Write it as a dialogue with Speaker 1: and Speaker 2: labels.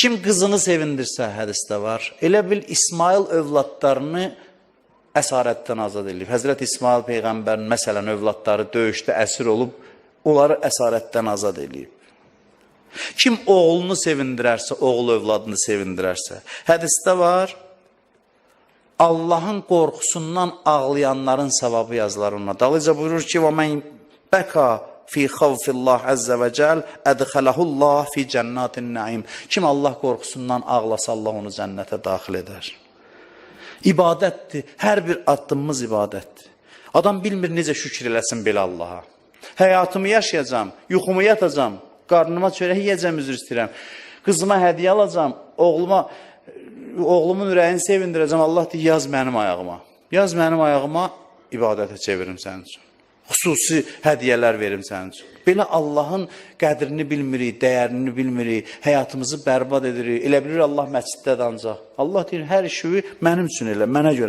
Speaker 1: Kim qızını sevindirsə, hədisdə var. Elə bil İsmail övladlarını əsarətdən azad edib. Həzrət İsmail peyğəmbərin məsələn övladları döyüşdə əsir olub, onları əsarətdən azad edib. Kim oğlunu sevindirərsə, oğul övladını sevindirərsə. Hədisdə var. Allahın qorxusundan ağlayanların savabı yazılar ona. Dalıca buyurur ki: "Və men bəka fi xavfillah azza və cəl ədxələhullah fi cennatin naim." Kim Allah qorxusundan ağlasa, Allah onu cənnətə daxil edər. İbadətdir. Hər bir addımımız ibadətdir. Adam bilmir necə şükür eləsin belə Allaha. Həyatımı yaşayacağam, yuxumu yatacağam, qarnıma çörək yeyəcəm, üzr istəyirəm. Qızıma hədiyyə alacağam, oğluma oğlumun ürəyini sevindirəcəm. Allah deyir, yaz mənim ayağıma. Yaz mənim ayağıma ibadətə çevirim sənin üçün. Xüsusi hədiyyələr verim sənin üçün. Belə Allahın qədrini bilmirik, dəyərini bilmirik, həyatımızı bərbad edirik. Elə bilir Allah məsciddə ancaq. Allah deyir, hər işi mənim üçün elə, mənə görə